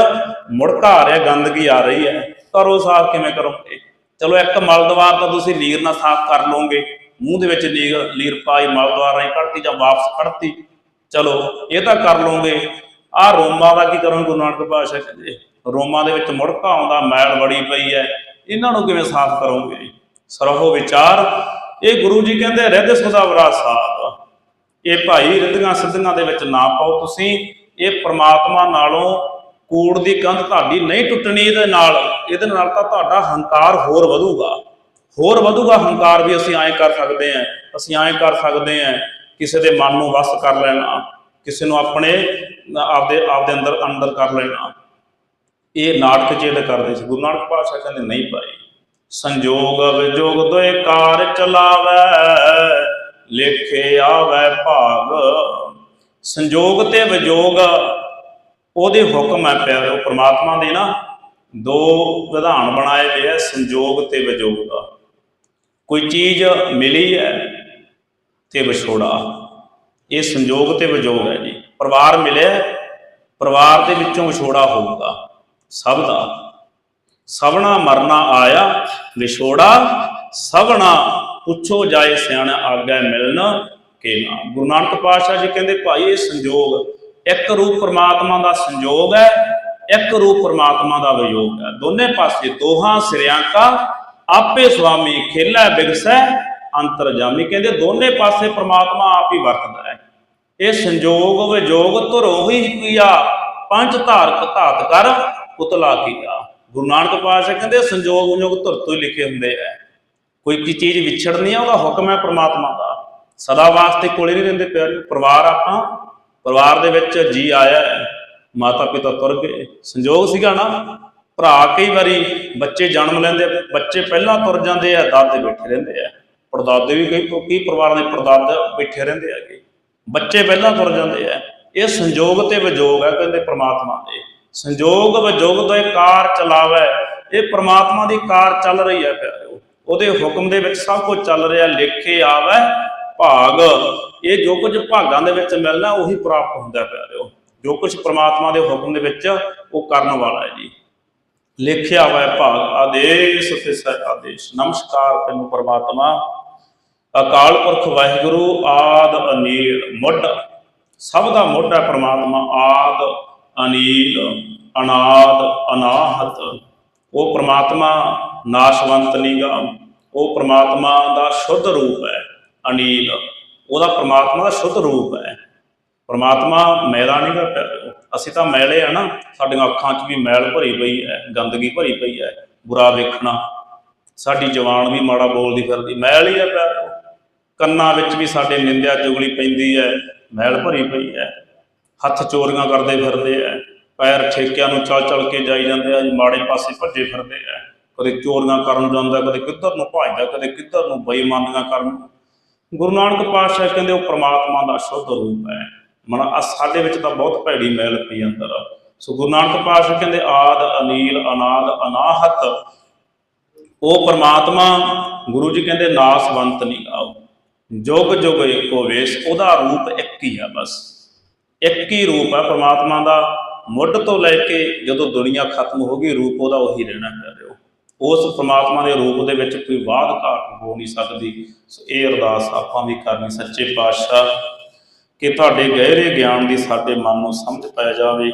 ਮੁੜਕਾ ਆ ਰਿਹਾ, ਗੰਦਗੀ ਆ ਰਹੀ ਹੈ। ਕਰੋ ਸਾਫ਼ ਕਿਵੇਂ ਕਰੋਗੇ। ਚਲੋ, ਇੱਕ ਮਲਦਵਾਰ ਤਾਂ ਤੁਸੀਂ ਲੀਰ ਨਾਲ ਸਾਫ਼ ਕਰ ਲਓਗੇ। ਮੂੰਹ ਦੇ ਵਿੱਚ ਲੀਰ ਲੀਰ ਪਾਈ, ਮਲਦਵਾਰ ਰਾਹੀਂ ਕੱਢਤੀ ਜਾਂ ਵਾਪਸ ਕੱਢਤੀ। ਚਲੋ, ਇਹ ਤਾਂ ਕਰ ਲਓਗੇ। ਆ ਰੋਮਾਂ ਦਾ ਕੀ ਕਰੋਗੇ ਗੁਰੂ ਨਾਨਕ ਪਾਤਸ਼ਾਹ ਕਹਿੰਦੇ। ਰੋਮਾਂ ਦੇ ਵਿੱਚ ਮੁੜਕਾ ਆਉਂਦਾ, ਮੈਲ ਬੜੀ ਪਈ ਹੈ। ਇਹਨਾਂ ਨੂੰ ਕਿਵੇਂ ਸਾਫ਼ ਕਰੋਗੇ? ਸਰਹੋ ਵਿਚਾਰ। ਇਹ ਗੁਰੂ ਜੀ ਕਹਿੰਦੇ, ਰਿੱਧ ਸੁਦਾ ਵਰਾ ਸਾਧ। ਇਹ ਭਾਈ ਰਿੱਧੀਆਂ ਸਿੱਧੀਆਂ ਦੇ ਵਿੱਚ ਨਾ ਪਾਓ ਤੁਸੀਂ। ਇਹ ਪ੍ਰਮਾਤਮਾ ਨਾਲੋਂ ਕੂੜ ਦੀ ਕੰਧ ਤੁਹਾਡੀ ਨਹੀਂ ਟੁੱਟਣੀ, ਇਹਦੇ ਨਾਲ ਇਹਦੇ ਨਾਲ ਤਾਂ ਤੁਹਾਡਾ ਹੰਕਾਰ ਹੋਰ ਵਧੂਗਾ। ਹੋਰ ਵਧੂਗਾ ਹੰਕਾਰ ਵੀ ਅਸੀਂ ਐਂ ਕਰ ਸਕਦੇ ਹਾਂ, ਅਸੀਂ ਐਂ ਕਰ ਸਕਦੇ ਹਾਂ, ਕਿਸੇ ਦੇ ਮਨ ਨੂੰ ਵਸ ਕਰ ਲੈਣਾ, ਕਿਸੇ ਨੂੰ ਆਪਣੇ, ਆਪਦੇ ਆਪਦੇ ਅੰਦਰ ਅੰਦਰ ਕਰ ਲੈਣਾ। ਇਹ ਨਾਟਕ ਜਿਹੜੇ ਕਰਦੇ ਸੀ, ਗੁਰੂ ਨਾਨਕ ਪਾਤਸ਼ਾਹ ਕਹਿੰਦੇ ਨਹੀਂ ਭਾਈ, ਸੰਜੋਗ ਵਿਜੋਗ ਦੋਏ ਕਾਰ ਚਲਾਵੈ, ਲੇਖੇ ਆਵੈ ਭਾਗ। ਸੰਜੋਗ ਤੇ ਵਿਜੋਗ, ਉਹਦੇ ਹੁਕਮ ਹੈ ਪਿਆਰਿਓ ਪ੍ਰਮਾਤਮਾ ਦੇ ਨਾ ਦੋ ਵਿਧਾਨ ਬਣਾਏ ਹੋਏ ਆ, ਸੰਜੋਗ ਤੇ ਵਿਜੋਗ ਦਾ। ਕੋਈ ਚੀਜ਼ ਮਿਲੀ ਹੈ ਤੇ ਵਿਛੋੜਾ। ਇਹ ਸੰਜੋਗ ਤੇ ਵਿਜੋਗ ਹੈ ਜੀ। ਪਰਿਵਾਰ ਮਿਲਿਆ, ਪਰਿਵਾਰ ਦੇ ਵਿੱਚੋਂ ਵਿਛੋੜਾ ਹੋਊਗਾ। ਸਭ ਦਾ। ਸਭਨਾ ਮਰਨਾ ਆਇਆ, ਵਿਛੋੜਾ ਸਭਨਾ ਪੁੱਛੋ ਜਾਏ ਸਿਆਣਾ ਆਗੈ ਮਿਲਣ ਕੇ ਨਾ ਗੁਰੂ ਨਾਨਕ ਪਾਤਸ਼ਾਹ ਜੀ ਕਹਿੰਦੇ, ਭਾਈ, ਇਹ ਸੰਜੋਗ ਇੱਕ ਰੂਪ ਪ੍ਰਮਾਤਮਾ ਦਾ ਸੰਜੋਗ ਹੈ, ਇੱਕ ਰੂਪ ਪ੍ਰਮਾਤਮਾ ਦਾ ਵਿਯੋਗ ਹੈ। ਦੋਨੇ ਪਾਸੇ ਦੋਹਾਂ ਸਿਰਿਆਂ ਕਾ ਆਪੇ ਸੁਆਮੀ ਖੇਲਾ ਬਿਗਸੈ, ਅੰਤਰਜਾਮੀ। ਕਹਿੰਦੇ, ਦੋਨੇ ਪਾਸੇ ਪ੍ਰਮਾਤਮਾ ਆਪ ਹੀ ਵਰਤਦਾ ਹੈ। ਇਹ ਸੰਜੋਗ ਵਿਯੋਗ ਧਰੋ ਹੀ ਕੀਆ ਪੰਜ ਧਾਰਕ ਧਾਤ ਕਰ ਪੁਤਲਾ ਕੀਆ ਗੁਰੂ ਨਾਨਕ ਪਾਤਸ਼ਾਹ ਕਹਿੰਦੇ ਸੰਜੋਗ ਵਿਜੋਗ ਧੁਰ ਤੋਂ ਹੀ ਲਿਖੇ ਹੁੰਦੇ ਆ। ਕੋਈ ਕੀ ਚੀਜ਼ ਵਿਛੜਨੀ ਆ, ਉਹਦਾ ਹੁਕਮ ਹੈ ਪ੍ਰਮਾਤਮਾ ਦਾ। ਸਦਾ ਵਾਸਤੇ ਕੋਲੇ ਨਹੀਂ ਰਹਿੰਦੇ ਪਿਆਰੇ ਪਰਿਵਾਰ ਆਪਾਂ, ਪਰਿਵਾਰ ਦੇ ਵਿੱਚ ਜੀ ਆਇਆ ਮਾਤਾ ਪਿਤਾ ਤੁਰ ਗਏ। ਸੰਜੋਗ ਸੀਗਾ ਨਾ, ਭਰਾ ਕਈ ਵਾਰੀ ਬੱਚੇ ਜਨਮ ਲੈਂਦੇ ਬੱਚੇ ਪਹਿਲਾਂ ਤੁਰ ਜਾਂਦੇ ਆ, ਦਾਦੇ ਬੈਠੇ ਰਹਿੰਦੇ ਆ। ਪੜਦਾਦੇ ਵੀ ਕਈ ਕਈ ਪਰਿਵਾਰਾਂ ਦੇ ਪੜਦਾਦੇ ਬੈਠੇ ਰਹਿੰਦੇ ਹੈਗੇ। ਬੱਚੇ ਪਹਿਲਾਂ ਤੁਰ ਜਾਂਦੇ ਆ। ਇਹ ਸੰਜੋਗ ਤੇ ਵਿਜੋਗ ਹੈ ਕਹਿੰਦੇ ਪ੍ਰਮਾਤਮਾ ਦੇ। ਸੰਜੋਗ ਵਿਜੋਗ ਦਾ ਇਹ ਕਾਰ ਚਲਾਵੇ, ਇਹ ਪ੍ਰਮਾਤਮਾ ਦੀ ਕਾਰ ਚੱਲ ਰਹੀ ਹੈ ਪਿਆਰਿਓ। ਉਹਦੇ ਹੁਕਮ ਦੇ ਵਿੱਚ ਸਭ ਕੁਝ ਚੱਲ ਰਿਹਾ, ਲਿਖੇ ਆਵੇ, ਭਾਗ। ਇਹ ਜੋ ਕੁਝ ਭਾਗਾਂ ਦੇ ਵਿੱਚ ਮਿਲਣਾ, ਉਹੀ ਪ੍ਰਾਪਤ ਹੁੰਦਾ ਪਿਆਰਿਓ। ਜੋ ਕੁਝ ਪ੍ਰਮਾਤਮਾ ਦੇ ਹੁਕਮ ਦੇ ਵਿੱਚ, ਉਹ ਕਰਨ ਵਾਲਾ ਹੈ ਜੀ। ਲਿਖਿਆ ਹੋਇਆ ਭਾਗ। ਆਦੇਸ਼ ਤੇ ਸਹਿ ਆਦੇਸ਼। ਨਮਸਕਾਰ ਤੈਨੂੰ ਪ੍ਰਮਾਤਮਾ। ਅਕਾਲ ਪੁਰਖ ਵਾਹਿਗੁਰੂ, ਆਦ ਅਨੀਲ। ਮੁੱਢ। ਸਭ ਦਾ ਮੁੱਢ ਹੈ ਪ੍ਰਮਾਤਮਾ, ਆਦ ਅਨੀਲ। ਅਨਾਦ ਅਨਾਹਤ। ਉਹ ਪ੍ਰਮਾਤਮਾ ਨਾਸ਼ਵੰਤ ਨੀਗਾ। ਉਹ ਪ੍ਰਮਾਤਮਾ ਦਾ ਸ਼ੁੱਧ ਰੂਪ ਹੈ, ਅਨੀਲ। ਉਹਦਾ ਪ੍ਰਮਾਤਮਾ ਦਾ ਸ਼ੁੱਧ ਰੂਪ ਹੈ। ਪ੍ਰਮਾਤਮਾ ਮੈਲਾ ਨਹੀਂ ਪਿਆਰਿਓ ਅਸੀਂ ਤਾਂ ਮੈਲੇ ਆ ਨਾ, ਸਾਡੀਆਂ ਅੱਖਾਂ 'ਚ ਵੀ ਮੈਲ ਭਰੀ ਪਈ ਹੈ, ਗੰਦਗੀ ਭਰੀ ਪਈ ਹੈ, ਬੁਰਾ ਵੇਖਣਾ। ਸਾਡੀ ਜਵਾਨ ਵੀ ਮਾੜਾ ਬੋਲਦੀ ਫਿਰਦੀ, ਮੈਲ ਹੀ ਹੈ ਪਿਆਰਿਓ ਕੰਨਾਂ ਵਿੱਚ ਵੀ ਸਾਡੇ ਨਿੰਦਿਆ ਚੁਗਲੀ ਪੈਂਦੀ ਹੈ, ਮੈਲ ਭਰੀ ਪਈ ਹੈ। ਹੱਥ ਚੋਰੀਆਂ ਕਰਦੇ ਫਿਰਦੇ ਹੈ। ਪੈਰ ਠੇਕਿਆਂ ਨੂੰ ਚਲ ਚਲ ਕੇ ਜਾਈ ਜਾਂਦੇ ਆ ਮਾੜੇ ਪਾਸੇ ਭੱਜੇ ਫਿਰਦੇ ਆ। ਕਦੇ ਚੋਰੀਆਂ ਕਰਨ ਜਾਂਦਾ, ਕਦੇ ਕਿੱਧਰ ਨੂੰ ਭੱਜਦਾ, ਕਦੇ ਕਿੱਧਰ ਨੂੰ ਬੇਈਮਾਨੀਆਂ ਕਰਨ। ਗੁਰੂ ਨਾਨਕ ਪਾਤਸ਼ਾਹ ਕਹਿੰਦੇ, ਉਹ ਪ੍ਰਮਾਤਮਾ ਦਾ ਸ਼ੁੱਧ ਰੂਪ ਹੈ। ਮਨ ਆ, ਸਾਡੇ ਵਿੱਚ ਤਾਂ ਬਹੁਤ ਭੈੜੀ ਮੈਲ ਪਈ ਅੰਦਰ। ਸੋ ਗੁਰੂ ਨਾਨਕ ਪਾਤਸ਼ਾਹ ਕਹਿੰਦੇ, ਆਦ, ਅਨੀਲ, ਅਨਾਦ, ਅਨਾਹਤ। ਉਹ ਪ੍ਰਮਾਤਮਾ, ਗੁਰੂ ਜੀ ਕਹਿੰਦੇ, ਨਾਸਵੰਤ ਨਹੀਂ ਆਓ। ਜੁਗ ਜੁਗ ਇੱਕੋ ਵੇਸ, ਉਹਦਾ ਰੂਪ ਇੱਕ ਹੀ ਆ ਬਸ। ਇੱਕ ਹੀ ਰੂਪ ਹੈ ਪ੍ਰਮਾਤਮਾ ਦਾ। ਮੁੱਢ ਤੋਂ ਲੈ ਕੇ ਜਦੋਂ ਦੁਨੀਆ ਖਤਮ ਹੋ ਗਈ, ਰੂਪ ਉਹਦਾ ਉਹੀ ਰਹਿਣਾ ਹੈ ਰਿਹਾ ਉਸ ਪ੍ਰਮਾਤਮਾ ਦੇ ਰੂਪ ਦੇ ਵਿੱਚ ਕੋਈ ਬਾਦ ਘਾਟ ਹੋ ਨਹੀਂ ਸਕਦੀ। ਸੋ ਇਹ ਅਰਦਾਸ ਆਪਾਂ ਵੀ ਕਰਨੀ, ਸੱਚੇ ਪਾਤਸ਼ਾਹ, ਕਿ ਤੁਹਾਡੇ ਗਹਿਰੇ ਗਿਆਨ ਦੀ ਸਾਡੇ ਮਨ ਨੂੰ ਸਮਝ ਪੈ ਜਾਵੇ।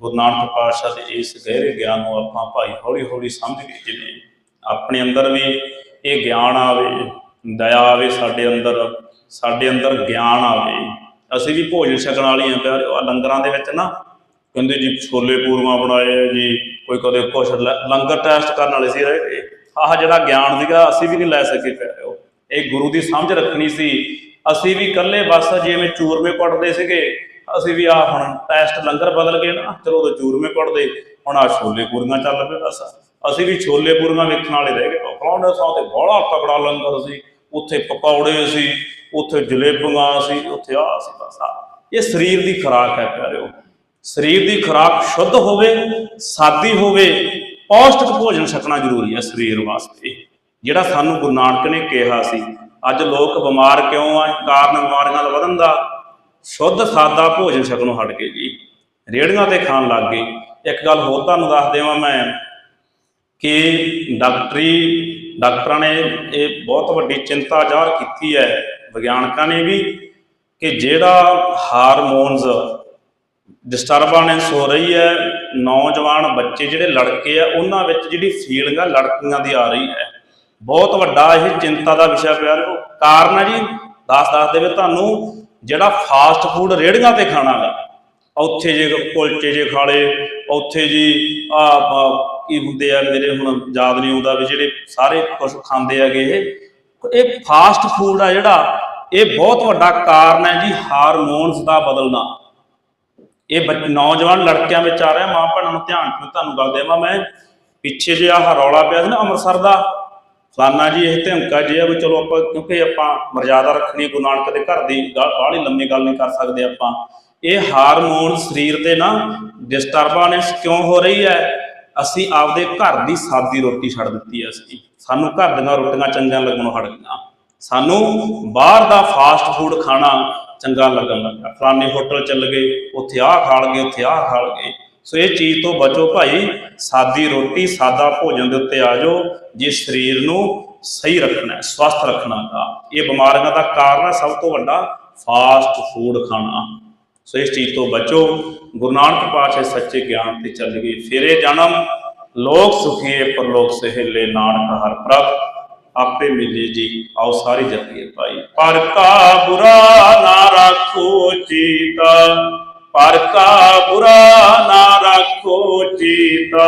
ਗੁਰੂ ਨਾਨਕ ਪਾਤਸ਼ਾਹ ਦੇ ਇਸ ਗਹਿਰੇ ਗਿਆਨ ਨੂੰ ਆਪਾਂ ਭਾਈ ਹੌਲੀ ਹੌਲੀ ਸਮਝ ਕੇ ਜਿਵੇਂ ਆਪਣੇ ਅੰਦਰ ਵੀ ਇਹ ਗਿਆਨ ਆਵੇ, ਦਇਆ ਆਵੇ ਸਾਡੇ ਅੰਦਰ ਸਾਡੇ ਅੰਦਰ ਗਿਆਨ ਆਵੇ। ਅਸੀਂ ਵੀ ਭੋਜਨ ਛਕਣ ਵਾਲੀਆਂ ਪਿਆਰੇ ਆ ਲੰਗਰਾਂ ਦੇ ਵਿੱਚ ਨਾ ਕਹਿੰਦੇ ਜੀ ਛੋਲੇ ਪੂਰੀਆਂ ਬਣਾਏ ਆ ਜੀ, ਕੋਈ ਕਦੇ ਕੁਛ ਲ- ਲੰਗਰ ਟੈਸਟ ਕਰਨ ਵਾਲੇ ਸੀ ਰਹਿ ਆਹ ਜਿਹੜਾ ਗਿਆਨ ਸੀਗਾ, ਅਸੀਂ ਵੀ ਨਹੀਂ ਲੈ ਸਕੇ ਪਿਆਰਿਓ ਇਹ ਗੁਰੂ ਦੀ ਸਮਝ ਰੱਖਣੀ ਸੀ। ਅਸੀਂ ਵੀ ਇਕੱਲੇ ਬਸ ਜਿਵੇਂ ਚੂਰਮੇ ਪੜਦੇ ਸੀਗੇ, ਅਸੀਂ ਵੀ ਆ ਹੁਣ ਟੈਸਟ ਲੰਗਰ ਬਦਲ ਗਏ ਨਾ, ਚਲੋ ਉਹ ਚੂਰਮੇ ਪੜਦੇ ਹੁਣ ਆ ਛੋਲੇ ਪੂਰੀਆਂ ਚੱਲ ਪਏ ਬਸ। ਅਸੀਂ ਵੀ ਛੋਲੇ ਪੂਰੀਆਂ ਵੇਖਣ ਵਾਲੇ ਰਹਿ ਗਏ। ਫਲਾਣੇ ਥਾਂ ਤੇ ਬੜਾ ਤਕੜਾ ਲੰਗਰ ਸੀ, ਉੱਥੇ ਪਕੌੜੇ ਸੀ, ਉੱਥੇ ਜਲੇਬੀਆਂ ਸੀ, ਉੱਥੇ ਆ ਸੀ, ਬਸ। ਆ ਇਹ ਸਰੀਰ ਦੀ ਖੁਰਾਕ ਹੈ ਪਿਆਰਿਓ। ਸਰੀਰ ਦੀ ਖੁਰਾਕ ਸ਼ੁੱਧ ਹੋਵੇ, ਸਾਦੀ ਹੋਵੇ, ਪੌਸ਼ਟਿਕ ਭੋਜਨ ਛਕਣਾ ਜ਼ਰੂਰੀ ਹੈ ਸਰੀਰ ਵਾਸਤੇ। ਜਿਹੜਾ ਸਾਨੂੰ ਗੁਰੂ ਨਾਨਕ ਨੇ ਕਿਹਾ ਸੀ, ਅੱਜ ਲੋਕ ਬਿਮਾਰ ਕਿਉਂ ਆ? ਕਾਰਨ ਬਿਮਾਰੀਆਂ ਦਾ ਵਧਣ ਦਾ ਸ਼ੁੱਧ, ਸਾਦਾ ਭੋਜਨ ਛਕਣੋਂ ਹਟ ਕੇ ਜੀ। ਰੇੜੀਆਂ ਤੇ ਖਾਣ ਲੱਗ ਗਏ। ਇੱਕ ਗੱਲ ਹੋਰ ਤੁਹਾਨੂੰ ਦੱਸ ਦੇਵਾਂ ਮੈਂ ਕਿ ਡਾਕਟਰੀ, ਡਾਕਟਰਾਂ ਨੇ ਇਹ ਬਹੁਤ ਵੱਡੀ ਚਿੰਤਾ ਜ਼ਾਹਰ ਕੀਤੀ ਹੈ, ਵਿਗਿਆਨਕਾਂ ਨੇ ਵੀ, ਕਿ ਜਿਹੜਾ ਹਾਰਮੋਨਸ ਡਿਸਟਰਬੈਂਸ ਹੋ ਰਹੀ ਹੈ, ਨੌਜਵਾਨ ਬੱਚੇ ਜਿਹੜੇ ਲੜਕੇ ਆ, ਉਹਨਾਂ ਵਿੱਚ ਜਿਹੜੀ ਫੀਲਿੰਗ ਆ ਲੜਕੀਆਂ ਦੀ ਆ ਰਹੀ ਹੈ। ਬਹੁਤ ਵੱਡਾ ਇਹ ਚਿੰਤਾ ਦਾ ਵਿਸ਼ਾ ਪਿਆਰਿਓ ਕਾਰਨ ਹੈ ਜੀ, ਦੱਸ ਦੱਸ ਦੇਵੇ ਤੁਹਾਨੂੰ, ਜਿਹੜਾ ਫਾਸਟ ਫੂਡ ਰੇੜੀਆਂ ਤੇ ਖਾਣਾ ਗਾ, ਉੱਥੇ ਜੇ ਕੁਲਚੇ ਜੇ ਖਾ ਲਏ, ਉੱਥੇ ਜੀ ਆ ਕੀ ਹੁੰਦੇ ਆ ਮੇਰੇ ਹੁਣ ਯਾਦ ਨਹੀਂ ਆਉਂਦਾ ਵੀ ਜਿਹੜੇ ਸਾਰੇ ਕੁਝ ਖਾਂਦੇ ਹੈਗੇ ਇਹ। ਇਹ ਫਾਸਟ ਫੂਡ ਆ ਜਿਹੜਾ, ਇਹ ਬਹੁਤ ਵੱਡਾ ਕਾਰਨ ਹੈ ਜੀ, ਹਾਰਮੋਨਸ ਦਾ ਬਦਲਣਾ। ਇਹ ਬੱਚ- ਨੌਜਵਾਨ ਲੜਕਿਆਂ ਵਿੱਚ ਆ ਰਿਹਾ, ਮਾਂ ਭੈਣਾਂ ਨੂੰ ਧਿਆਨ ਨਾਲ ਤੁਹਾਨੂੰ ਗੱਲ ਦੇਵਾਂ ਮੈਂ। ਪਿੱਛੇ ਜੇ ਆਹ ਰੌਲਾ ਪਿਆ ਸੀ ਨਾ ਅੰਮ੍ਰਿਤਸਰ ਦਾ। ਫਲਾਨਾ ਜੀ, ਇਹ ਧਮਕਾ ਜੇ ਆ ਵੀ ਚਲੋ ਆਪਾਂ, ਕਿਉਂਕਿ ਆਪਾਂ ਮਰਜ਼ਾਦਾ ਰੱਖਣੀ ਗੁਰੂ ਨਾਨਕ ਦੇ ਘਰ ਦੀ ਬਾਹਲੀ ਲੰਮੀ ਗੱਲ ਨਹੀਂ ਕਰ ਸਕਦੇ ਆਪਾਂ। ਇਹ ਹਾਰਮੋਨ ਸਰੀਰ ਤੇ ਨਾ ਡਿਸਟਰਬੈਂਸ ਕਿਉਂ ਹੋ ਰਹੀ ਹੈ? ਅਸੀਂ ਆਪਦੇ ਘਰ ਦੀ ਸਾਦੀ ਰੋਟੀ ਛੱਡ ਦਿੱਤੀ ਹੈ ਅਸੀਂ। ਸਾਨੂੰ ਘਰ ਦੀਆਂ ਰੋਟੀਆਂ ਚੰਗੀਆਂ ਲੱਗਣੋਂ ਹਟ ਗਈਆਂ। ਸਾਨੂੰ ਬਾਹਰ ਦਾ ਫਾਸਟ ਫੂਡ ਖਾਣਾ ਚੰਗਾ ਲੱਗਣ ਲੱਗਾ। ਫਲਾਣੇ ਹੋਟਲ ਚੱਲ ਗਏ, ਉੱਥੇ ਆਹ ਖਾ ਲਗੇ ਉੱਥੇ ਆਹ ਖਾ ਲਗੇ ਸੋ ਇਹ ਚੀਜ਼ ਤੋਂ ਬਚੋ ਭਾਈ, ਸਾਦੀ ਰੋਟੀ, ਸਾਦਾ ਭੋਜਨ ਦੇ ਉੱਤੇ ਆ ਜਾਓ, ਜੇ ਸਰੀਰ ਨੂੰ ਸਹੀ ਰੱਖਣਾ ਹੈ, ਸਵਸਥ ਰੱਖਣਾ ਦਾ ਇਹ ਬਿਮਾਰੀਆਂ ਦਾ ਕਾਰਨ ਹੈ ਸਭ ਤੋਂ ਵੱਡਾ ਫਾਸਟ ਫੂਡ ਖਾਣਾ। ਸੋ ਇਸ ਚੀਜ਼ ਤੋਂ ਬਚੋ। ਗੁਰੂ ਨਾਨਕ ਪਾਤਸ਼ਾਹ ਸੱਚੇ ਗਿਆਨ ਤੇ ਚੱਲ ਗਏ। ਫਿਰੇ ਜਨਮ, ਲੋਕ ਸੁਖੀਏ, ਪਰਲੋਕ ਸਹਿਲੇ ਨਾਨਕ ਹਰ ਪ੍ਰਭ। ਆਪੇ ਮਿਲੇ ਜੀ। ਆਓ ਸਾਰੇ ਜਪੀਏ ਭਾਈ। ਪਰ ਕਾ ਬੁਰਾ ਨਾ ਰੱਖੋ ਚੀਤਾ ਪਰ ਕਾ ਬੁਰਾ ਨਾ ਰੱਖੋ ਚੀਤਾ